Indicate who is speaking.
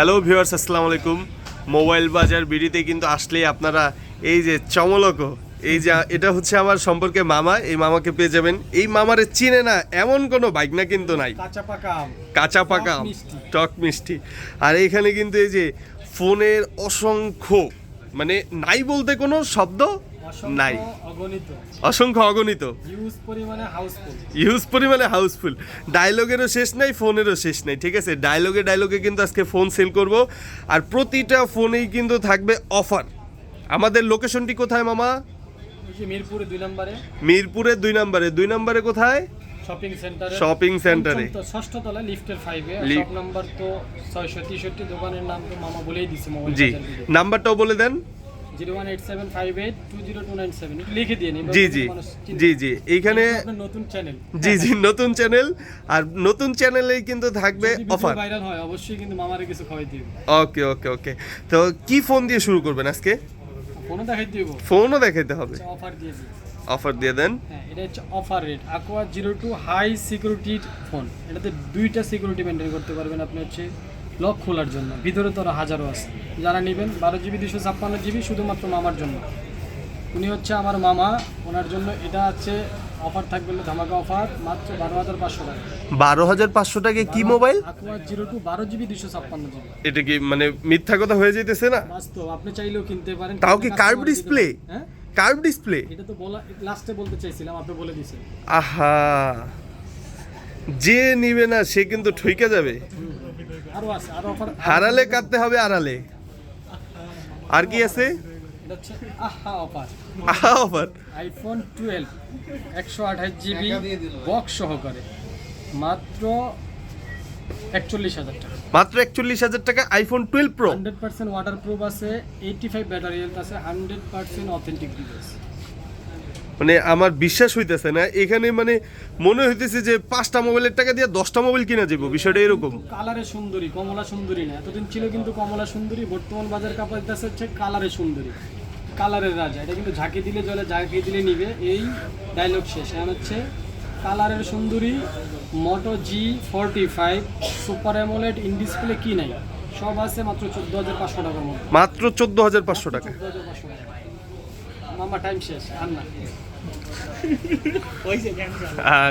Speaker 1: Hello viewers আসসালামু আলাইকুম। Mobile বাজার বিডিতে কিন্তু আসলেই আপনারা এই যে চমলক এই যে এটা হচ্ছে আমার সম্পর্কে মামা এই মামাকে পেয়ে যাবেন। এই মামারে চিনে না এমন কোনো বাইক না কিন্তু নাই।
Speaker 2: কাঁচা পাকা আম
Speaker 1: কাঁচা পাকা
Speaker 2: টক মিষ্টি।
Speaker 1: আর এইখানে কিন্তু এই যে ফোনের অসংখ্য মানে নাই বলতে কোনো শব্দ নাই। অসংখ্য অগণিত। ইউজ পরিমাণে হাউসফুল ডায়লগেরও শেষ নাই ফোনেরও শেষ নাই ঠিক আছে? ডায়লগে ডায়লগে কিন্তু আজকে ফোন সেল করব। আর প্রতিটা ফোনেই কিন্তু থাকবে অফার আমাদের লোকেশনটি কোথায় মামা?
Speaker 2: মিরপুরে দুই নম্বরে।
Speaker 1: মিরপুরের দুই নম্বরে। দুই নম্বরে কোথায়?
Speaker 2: শপিং সেন্টারে
Speaker 1: শপিং সেন্টারে
Speaker 2: ষষ্ঠ তলা লিফটের ফাইভে শপ নাম্বার তো ছয়শো তেষট্টি দোকানের নাম তো মামা বলেই দিছে মোবাইল
Speaker 1: জি নাম্বারটাও বলে দেন। জি জি জি জি এইখানে
Speaker 2: নতুন চ্যানেল
Speaker 1: জি জি নতুন চ্যানেল আর নতুন চ্যানেলেই কিন্তু থাকবে অফার
Speaker 2: ভাইরাল হয় অবশ্যই কিন্তু মামারে কিছু খাওয়াই দিব
Speaker 1: ওকে ওকে ওকে। তো কি ফোন দিয়ে শুরু করবেন আজকে?
Speaker 2: ফোনও দেখাই দিব।
Speaker 1: ফোনও দেখাইতে হবে।
Speaker 2: অফার
Speaker 1: অফার দিয়ে দেন।
Speaker 2: হ্যাঁ এটা হচ্ছে offer rate aqua zero two high সিকিউরিটির ফোন এটাতে দুইটা সিকিউরিটি মেনটেন করতে পারবেন আপনি হচ্ছে। লক খোলার জন্য। ভিতরে তো আরও হাজারও আছে। যারা নেবেন বারো জিবি দুশো ছাপ্পান্ন জিবি শুধুমাত্র মামার জন্য। উনি হচ্ছে আমার মামা। ওনার জন্য এটা আছে অফার থাকবে ধামাকা অফার মাত্র বারো হাজার পাঁচশো টাকা।
Speaker 1: বারো হাজার পাঁচশো টাকা কি মোবাইল
Speaker 2: aqua জিরো টু বারো জিবি দুশো ছাপ্পান্ন জিবি।
Speaker 1: এটা কি মানে মিথ্যা কথা হয়ে যেতেছে না?
Speaker 2: বাস্তব আপনি চাইলেও কিনতে পারেন
Speaker 1: তাও কি কার্ভ ডিসপ্লে
Speaker 2: হ্যাঁ?
Speaker 1: কার্ভ ডিসপ্লে
Speaker 2: এটা তো বলা লাস্টে বলতে চাইছিলাম আপনি বলে দিয়েছেন।
Speaker 1: আহা! যে নিবে না সে কিন্তু ঠইকে যাবে। হারালে কাটতে হবে আড়ালে। আর কি আছে? আহা অফার।
Speaker 2: আইফোন টুয়েলভ একশো আঠাশ জিবি বক্স সহকারে। মাত্র একচল্লিশ হাজার টাকা।
Speaker 1: মাত্র একচল্লিশ হাজার টাকা iPhone twelve pro
Speaker 2: hundred percent water proof আছে এইটি ফাইভ ব্যাটারি হেলথ আছে হান্ড্রেড পার্সেন্ট অথেন্টিক ডিভাইস
Speaker 1: মানে আমার বিশ্বাস হইতেছে না। এখানে মানে মনে হইতেছে যে পাঁচটা মোবাইলের টাকা দিয়ে দশটা মোবাইল কিনা যাব বিষয়টা এরকম।
Speaker 2: কালারে সুন্দরী কমলা সুন্দরী না। এতদিন ছিল কিন্তু কমলা সুন্দরী বর্তমান বাজার কাপড় হচ্ছে কালারে সুন্দরী। কালারের রাজা। এটা কিন্তু ঝাঁকি দিলে জলে ঝাঁকি দিলে নিবে। এই ডায়লগ শেষ। এখন হচ্ছে কালারের সুন্দরী Moto G forty five super AMOLED in display কি নাই? সব আছে মাত্র চোদ্দ হাজার পাঁচশো টাকার মধ্যে।
Speaker 1: মাত্র চোদ্দ হাজার পাঁচশো টাকা
Speaker 2: চোদ্দ হাজার পাঁচশো টাকা মামা টাইম শেষ। আর না।
Speaker 1: আর